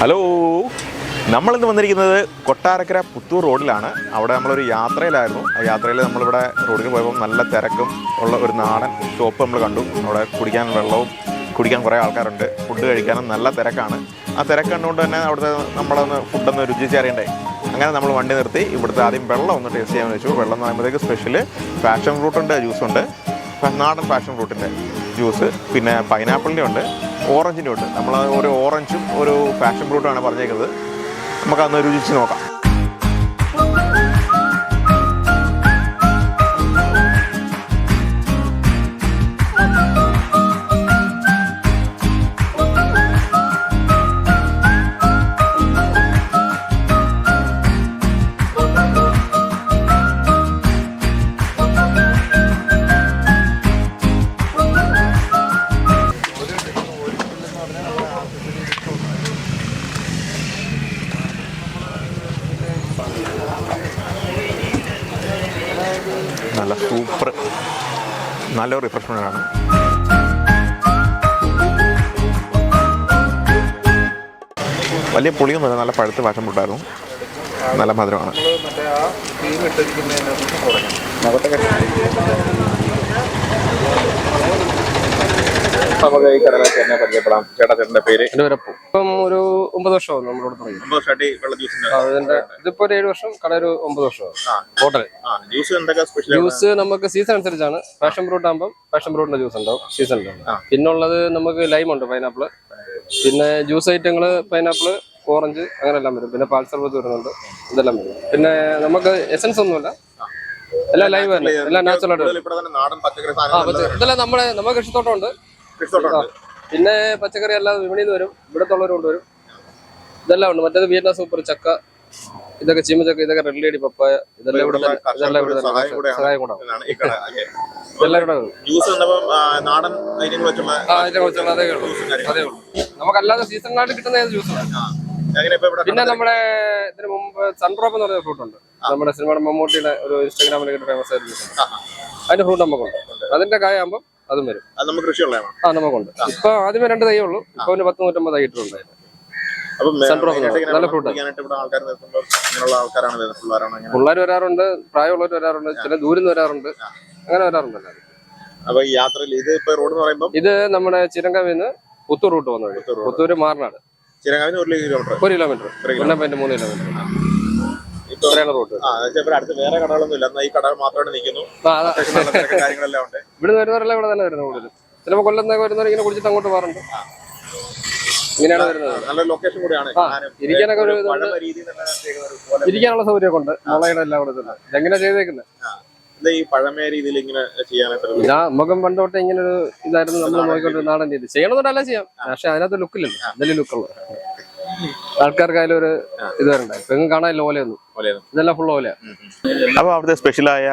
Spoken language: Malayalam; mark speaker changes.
Speaker 1: ഹലോ നമ്മളിന്ന് വന്നിരിക്കുന്നത് കൊട്ടാരക്കര പുത്തൂർ റോഡിലാണ്. അവിടെ നമ്മളൊരു യാത്രയിലായിരുന്നു. ആ യാത്രയിൽ നമ്മളിവിടെ റോഡിൽ പോയപ്പോൾ നല്ല തിരക്കും ഉള്ള ഒരു നാടൻ ഷോപ്പ് നമ്മൾ കണ്ടു. അവിടെ കുടിക്കാൻ വെള്ളവും കുടിക്കാൻ കുറേ ആൾക്കാരുണ്ട്. ഫുഡ് കഴിക്കാനും നല്ല തിരക്കാണ്. ആ തിരക്ക് കണ്ടുകൊണ്ട് തന്നെ അവിടുത്തെ നമ്മളൊന്ന് ഫുഡൊന്ന് രുചിച്ചറിയണ്ടേ? അങ്ങനെ നമ്മൾ വണ്ടി നിർത്തി. ഇവിടുത്തെ ആദ്യം വെള്ളം ഒന്ന് ടേസ്റ്റ് ചെയ്യാൻ വെച്ചു. വെള്ളം എന്ന് പറയുമ്പോഴത്തേക്ക് സ്പെഷ്യൽ പാഷൻ ഫ്രൂട്ടിന്റെ ജ്യൂസുണ്ട് നാടൻ പാഷൻ ഫ്രൂട്ടിന്റെ ജ്യൂസ് പിന്നെ പൈനാപ്പിളിന്റെ ഉണ്ട് ഓറഞ്ചിന്റെ ഉണ്ട്. നമ്മൾ ഒരു ഓറഞ്ചും ഒരു പാഷൻ ഫ്രൂട്ടുമാണ് പറഞ്ഞേക്കുന്നത്. നമുക്കന്ന് രുചിച്ച് നോക്കാം. നല്ല സൂപ്പർ നല്ല റിഫ്രഷ്മെന്റ് ആണ് വലിയ പുളിയൊന്നുമില്ല നല്ല പഴുത്ത് വാഷം ഫ്രൂട്ടായിരുന്നു നല്ല മധുരമാണ്. നമുക്ക് ഈ കടലാസ് തന്നെ പരിചയപ്പെടാം. ചേട്ടാ ചേട്ടന്റെ പേര്?
Speaker 2: എന്റെ പേര് അപ്പു. ഇപ്പം ഒരു ഒമ്പത് വർഷമാവും നമ്മളോട് തുടങ്ങി
Speaker 1: വെള്ള ജ്യൂസിന്റെ
Speaker 2: അതിന്റെ ഇതിപ്പോ ഒരു ഏഴ് വർഷം കട ഒരു ഒമ്പത് വർഷമാവും.
Speaker 1: ആ. ജ്യൂസ് എന്തൊക്കെ സ്പെഷ്യൽ
Speaker 2: ജ്യൂസ് നമുക്ക് സീസൺ അനുസരിച്ചാണ്. പാഷൻ ഫ്രൂട്ട് ആകുമ്പോൾ പാഷൻ ഫ്രൂട്ടിന്റെ ജ്യൂസ് ഉണ്ടാവും. സീസണിൽ
Speaker 1: ആ.
Speaker 2: പിന്നുള്ളത് നമുക്ക് ലൈം ഉണ്ട് പൈനാപ്പിൾ പിന്നെ ജ്യൂസ് ഐറ്റങ്ങൾ പൈനാപ്പിൾ ഓറഞ്ച് അങ്ങനെ എല്ലാം വരും. പിന്നെ പാൽ സർബത്ത് വരുന്നുണ്ട്. ഇതെല്ലാം വരും. പിന്നെ നമുക്ക് എസൻസ് ഒന്നുമില്ല. എല്ലാം ലൈവ് തന്നെ. എല്ലാം നാച്ചുറൽ ആയിട്ട് ഇതെല്ലാം നമ്മുടെ നമുക്ക് കൃഷിത്തോട്ടം ഉണ്ട് പിന്നെ പച്ചക്കറി അല്ലാതെ വിപണിയിൽ വരും. വരും ഇവിടത്തുള്ളവർ കൊണ്ടുവരും ഇതെല്ലാം ഉണ്ട്. മറ്റേത് വിയറ്റ്നാം സൂപ്പർ ചക്ക ഇതൊക്കെ ചീമച്ചക്ക ഇതൊക്കെ റെഡ് ലേഡി പപ്പായ ഇതെല്ലാം ഇവിടെ ഇതെല്ലാം ഇവിടെ
Speaker 1: സഹായം കൂടെയാണ്.
Speaker 2: സഹായം കൂടാ
Speaker 1: ഇതാണ് ഈ കട. അല്ലേ?
Speaker 2: ഇതെല്ലാം ഇവിടെ
Speaker 1: നാടൻ ഐറ്റങ്ങൾ വെച്ചുള്ള
Speaker 2: ആ അതേ ഉള്ളൂ. അതേ ഉള്ളൂ. നമുക്കല്ലാതെ സീസണിലായിട്ട് കിട്ടുന്ന ഏത് ജ്യൂസ്
Speaker 1: ഇവിടെ
Speaker 2: പിന്നെ നമ്മുടെ ഇതിന് മുമ്പ് സൺഡ്രോപ്പ് എന്ന് പറഞ്ഞ ഫ്രൂട്ട് ഉണ്ട്. നമ്മുടെ സിനിമയുടെ മമ്മൂട്ടിയുടെ ഒരു ഇൻസ്റ്റാഗ്രാമിൽ ഫേമസ് ആയിട്ട്. അതിന്റെ ഫ്രൂട്ട് നമുക്കുണ്ട് അതിന്റെ കായ ആകുമ്പോൾ അതും വരും.
Speaker 1: അത് നമുക്ക്
Speaker 2: ആ നമുക്കുണ്ട്. ഇപ്പൊ ആദ്യമേ രണ്ട് തൈ ഉള്ളൂ. ഇപ്പൊ ഒരു പത്ത് നൂറ്റമ്പത് തൈ ഇട്ടിട്ടുണ്ട് പിള്ളേർ വരാറുണ്ട് പ്രായമുള്ളവർ വരാറുണ്ട് ചില ദൂരം വരാറുണ്ട്. അങ്ങനെ വരാറുണ്ട്
Speaker 1: അപ്പൊ ഈ യാത്രയിൽ ഇത് ഇപ്പൊ റോഡ് എന്ന് പറയുമ്പോൾ
Speaker 2: ഇത് നമ്മുടെ ചിരങ്കാവിൽ നിന്ന് പുത്തൂർ റൂട്ട് വന്നു
Speaker 1: പുത്തൂർ.
Speaker 2: പുത്തൂര് മാറനാട്.
Speaker 1: ചിരങ്കാവിന് ഒരു കിലോമീറ്റർ
Speaker 2: ഒരു കിലോമീറ്റർ മൂന്ന് കിലോമീറ്റർ ഇത്രയാണ് റൂട്ട്
Speaker 1: അടുത്ത് വേറെ കടകളൊന്നും ഇല്ല എന്നാൽ ഈ കടകൾ മാത്രമേ നിൽക്കുന്നു. കാര്യങ്ങളെല്ലാം ഉണ്ട്.
Speaker 2: ഇവിടെ വരുന്നവരെല്ലാം ഇവിടെ തന്നെ വരുന്നത് കൂടുതൽ ചിലപ്പോൾ കൊല്ലം വരുന്നവർ ഇങ്ങനെ കുടിച്ചിട്ട് അങ്ങോട്ട് പോകാറുണ്ട് ഇങ്ങനെയാണ് വരുന്നത്.
Speaker 1: നല്ല ലൊക്കേഷൻ കൂടിയാണ്.
Speaker 2: ഇരിക്കാനൊക്കെ ഒരു ഇരിക്കാനുള്ള സൗകര്യമൊക്കെ ഉണ്ട്. മുളയുടെ എല്ലാം കൂടെ തന്നെ ഇതെങ്ങനെ ചെയ്തേക്കുന്നത്
Speaker 1: ഈ പഴമയ രീതിയിൽ ഇങ്ങനെ ചെയ്യാനായിട്ട്
Speaker 2: നമുക്കും പണ്ട് തൊട്ടേ ഇങ്ങനെ ഒരു ഇതായിരുന്നു. നമ്മൾ നോക്കിക്കൊണ്ട് നാടൻ രീതി. ചെയ്യണമെന്നുണ്ടല്ല ചെയ്യാം. പക്ഷെ അതിനകത്ത് ലുക്കില്ലല്ലോ എന്തെങ്കിലും ലുക്കുള്ളൂ ആൾക്കാർക്കായാലും ഒരു ഇത് വരണ്ട. ഇപ്പൊ കാണാനില്ല ഓലയൊന്നും ഇതെല്ലാം ഫുൾ ഓലയാണ്
Speaker 1: അപ്പൊ അവിടുത്തെ സ്പെഷ്യലായ